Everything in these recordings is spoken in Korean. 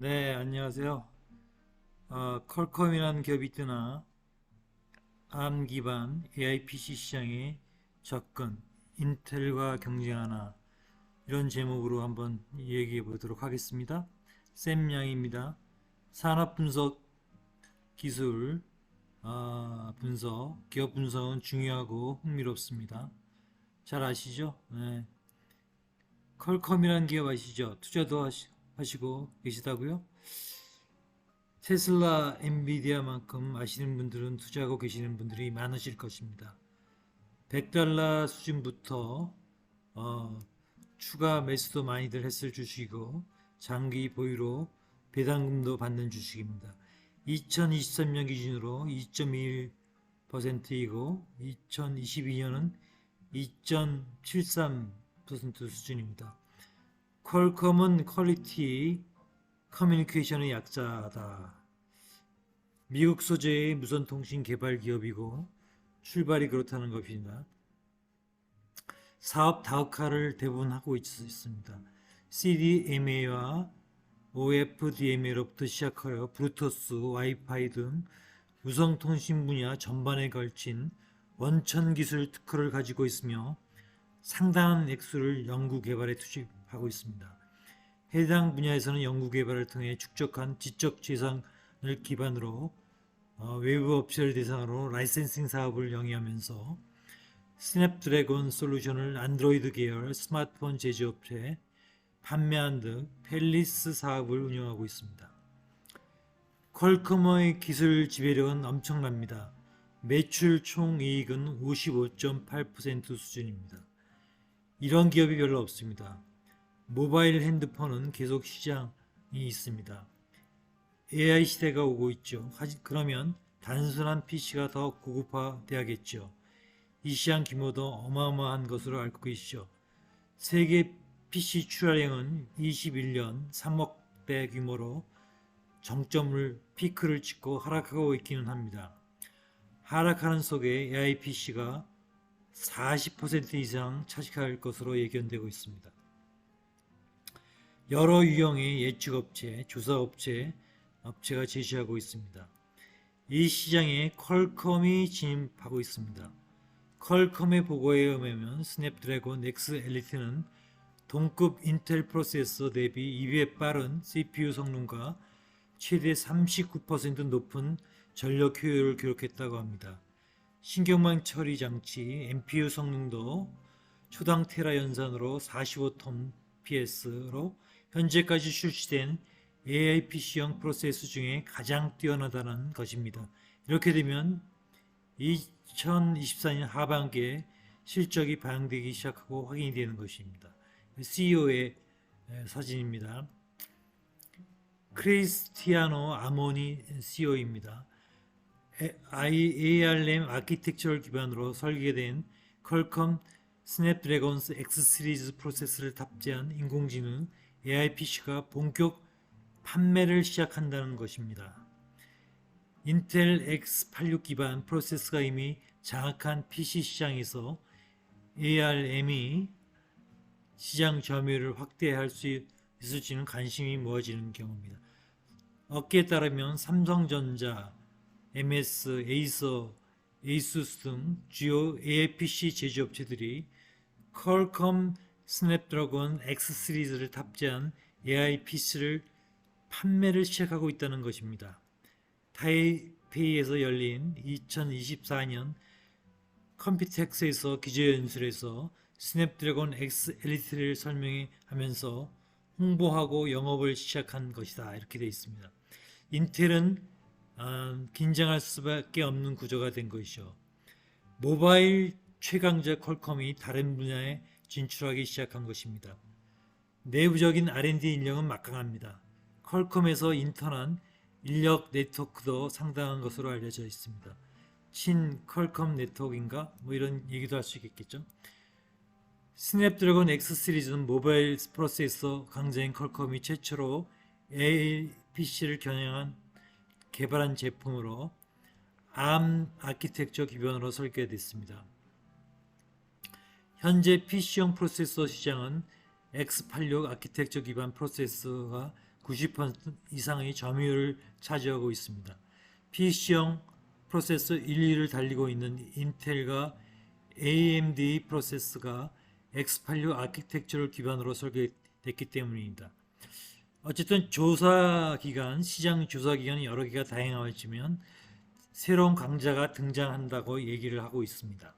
네, 안녕하세요. 어, 퀄컴이라는 기업이 뜨나 ARM 기반 AI PC 시장에 접근, 인텔과 경쟁하나 이런 제목으로 한번 얘기해 보도록 하겠습니다. 샘 양입니다. 산업 분석 기술 어, 분석, 기업 분석은 중요하고 흥미롭습니다. 잘 아시죠? 네. 퀄컴이라는 기업 아시죠? 투자도 하시, 하시고 계시다고요? 테슬라, 엔비디아만큼 아시는 분들은 투자하고 계시는 분들이 많으실 것입니다. 100달러 수준부터 어, 추가 매수도 많이들 했을 주식이고 장기 보유로 배당금도 받는 주식입니다. 2023년 기준으로 2.21%이고 2022년은 2.73% 수준입니다. 퀄컴은 퀄리티 커뮤니케이션의 약자다. 미국 소재의 무선 통신 개발 기업이고 출발이 그렇다는 것입니다. 사업 다흑화를 대부분 하고 있, 있습니다. CDMA와 OFDMA로부터 시작하여 블루투스, 와이파이 등 무선 통신 분야 전반에 걸친 원천 기술 특허를 가지고 있으며 상당한 액수를 연구 개발에 투입 하고 있습니다. 해당 분야에서는 연구 개발을 통해 축적한 지적 재산을 기반으로 어, 외부 업체를 대상으로 라이센싱 사업을 영위하면서 스냅드래곤 솔루션을 안드로이드 계열 스마트폰 제조업체에 판매한 등 펠리스 사업을 운영하고 있습니다. 퀄컴의 기술 지배력은 엄청납니다. 매출 총 이익은 55.8% 수준입니다. 이런 기업이 별로 없습니다. 모바일 핸드폰은 계속 시장이 있습니다. AI 시대가 오고 있죠. 그러면 단순한 PC가 더 고급화돼야겠죠. 이 시장 규모도 어마어마한 것으로 알고 계시죠. 세계 PC 출하량은 21년 3억 대 규모로 정점을 피크를 찍고 하락하고 있기는 합니다. 하락하는 속에 AI PC가 40% 이상 차지할 것으로 예견되고 있습니다. 여러 유형의 예측업체, 조사업체, 업체가 제시하고 있습니다. 이 시장에 퀄컴이 진입하고 있습니다. 퀄컴의 보고에 의하면 스냅드래곤 X 엘리트는 동급 인텔 프로세서 대비 2배 빠른 CPU 성능과 최대 39% 높은 전력 효율을 기록했다고 합니다. 신경망 처리 장치 NPU 성능도 초당 테라 연산으로 45톤 PS로 현재까지 출시된 AI PC형 프로세서 중에 가장 뛰어나다는 것입니다. 이렇게 되면 2024년 하반기에 실적이 반영되기 시작하고 확인이 되는 것입니다. CEO의 사진입니다. 크리스티아노 아모니 CEO입니다. ARM 아키텍처를 기반으로 설계된 퀄컴 스냅드래곤스 X 시리즈 프로세서를 탑재한 인공지능 AI PC가 본격 판매를 시작한다는 것입니다. 인텔 X86 기반 프로세서가 이미 장악한 PC 시장에서 ARM이 시장 점유율을 확대할 수 있을지는 관심이 모아지는 경우입니다. 업계에 따르면 삼성전자, MS, 에이서, 에이수스 등 주요 APC 제조업체들이 퀄컴 스냅드래곤 X 시리즈를 탑재한 AI PC를 판매를 시작하고 있다는 것입니다. 타이페이에서 열린 2024년 컴퓨텍스에서 기조연설에서 스냅드래곤 X 엘리트를 설명하면서 홍보하고 영업을 시작한 것이다 이렇게 되어 있습니다. 인텔은 어, 긴장할 수밖에 없는 구조가 된 것이죠. 모바일 최강자 퀄컴이 다른 분야에 진출하기 시작한 것입니다. 내부적인 R&D 인력은 막강합니다. 퀄컴에서 인턴한 인력 네트워크도 상당한 것으로 알려져 있습니다. 친 퀄컴 네트워크인가? 뭐 이런 얘기도 할 수 있겠죠. 스냅드래곤 X 시리즈는 모바일 프로세서 강자인 퀄컴이 최초로 AI PC를 겨냥한 개발한 제품으로 ARM 아키텍처 기반으로 설계됐습니다. 현재 PC용 프로세서 시장은 X86 아키텍처 기반 프로세서가 90% 이상의 점유율을 차지하고 있습니다. PC형 프로세서 1위를 달리고 있는 인텔과 AMD 프로세서가 X86 아키텍처를 기반으로 설계됐기 때문입니다. 어쨌든 조사 기간, 시장 조사 기간이 여러 개가 다양하지만 새로운 강자가 등장한다고 얘기를 하고 있습니다.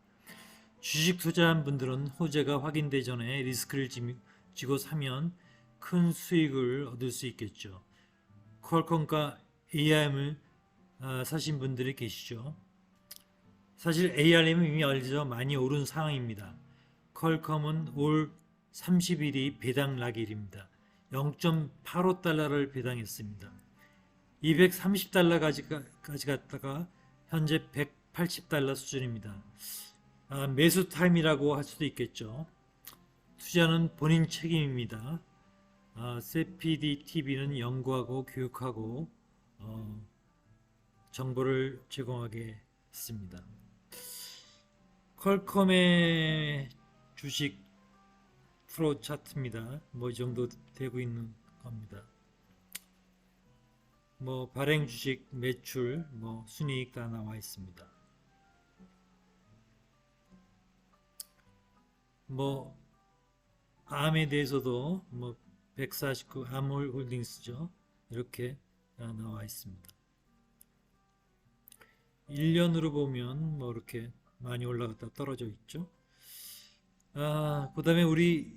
주식 투자한 분들은 호재가 확인되기 전에 리스크를 지- 지고 사면 큰 수익을 얻을 수 있겠죠. 퀄컴과 ARM을 아, 사신 분들이 계시죠. 사실 ARM은 이미 알려져 많이 오른 상황입니다. 퀄컴은 올 30일이 배당 낙일입니다. 0.85달러를 배당했습니다. 230달러까지 갔다가 현재 180달러 수준입니다. 아, 매수 타임이라고 할 수도 있겠죠. 투자는 본인 책임입니다. 아, 세피디 TV는 연구하고 교육하고 어, 정보를 제공하겠습니다. 퀄컴의 주식 프로 차트입니다. 뭐 이 정도 되고 있는 겁니다. 뭐 발행 주식 매출, 뭐 순이익 다 나와 있습니다. 뭐 암에 대해서도 뭐 149 암홀 홀딩스죠. 이렇게 아, 나와 있습니다. 1년으로 보면 뭐 이렇게 많이 올라갔다 떨어져 있죠. 아, 그 다음에 우리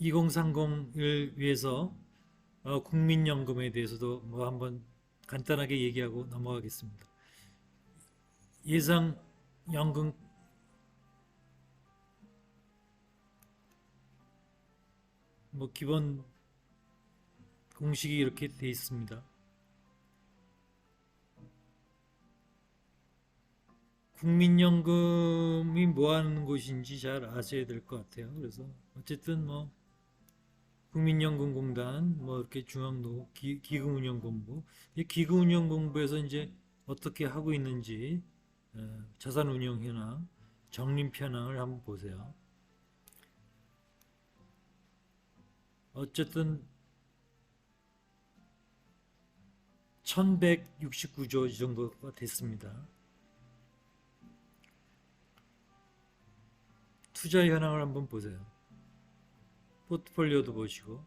2030을 위해서 어, 국민연금에 대해서도 뭐 한번 간단하게 얘기하고 넘어가겠습니다. 예상 연금 뭐 기본 공식이 이렇게 돼 있습니다. 국민연금이 뭐 하는 곳인지 잘 아셔야 될 것 같아요. 그래서 어쨌든 뭐 국민연금공단 뭐 이렇게 중앙노 기, 기금운용본부 이 기금운용본부에서 이제 어떻게 하고 있는지 어, 자산운용 현황 적립 현황을 한번 보세요. 어쨌든 1169조 이 정도가 됐습니다. 투자 현황을 한번 보세요. 포트폴리오도 보시고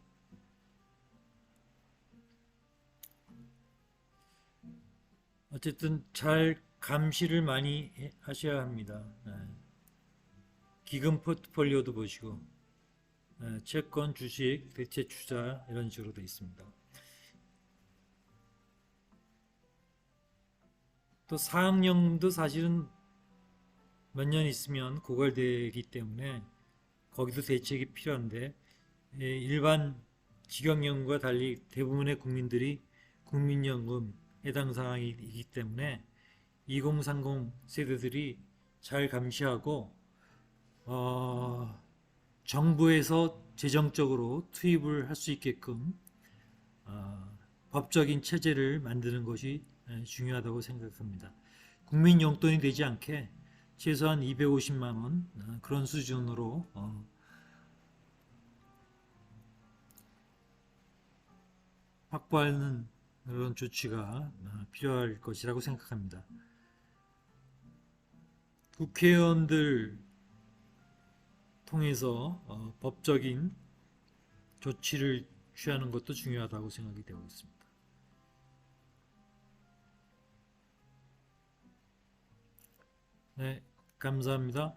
어쨌든 잘 감시를 많이 해- 하셔야 합니다. 네. 기금 포트폴리오도 보시고 네, 채권, 주식, 대체 투자 이런 식으로 되어 있습니다. 또 사학년도 사실은 몇 년 있으면 고갈되기 때문에 거기도 대책이 필요한데 예, 일반 직영연금과 달리 대부분의 국민들이 국민연금 해당 사항이기 때문에 2030 세대들이 잘 감시하고 어, 정부에서 재정적으로 투입을 할 수 있게끔 어, 법적인 체제를 만드는 것이 예, 중요하다고 생각합니다. 국민 용돈이 되지 않게 최소한 250만 원 어, 그런 수준으로 어, 확보하는 그런 조치가 어, 필요할 것이라고 생각합니다. 국회의원들 통해서 어, 법적인 조치를 취하는 것도 중요하다고 생각이 되고 있습니다. 네, 감사합니다.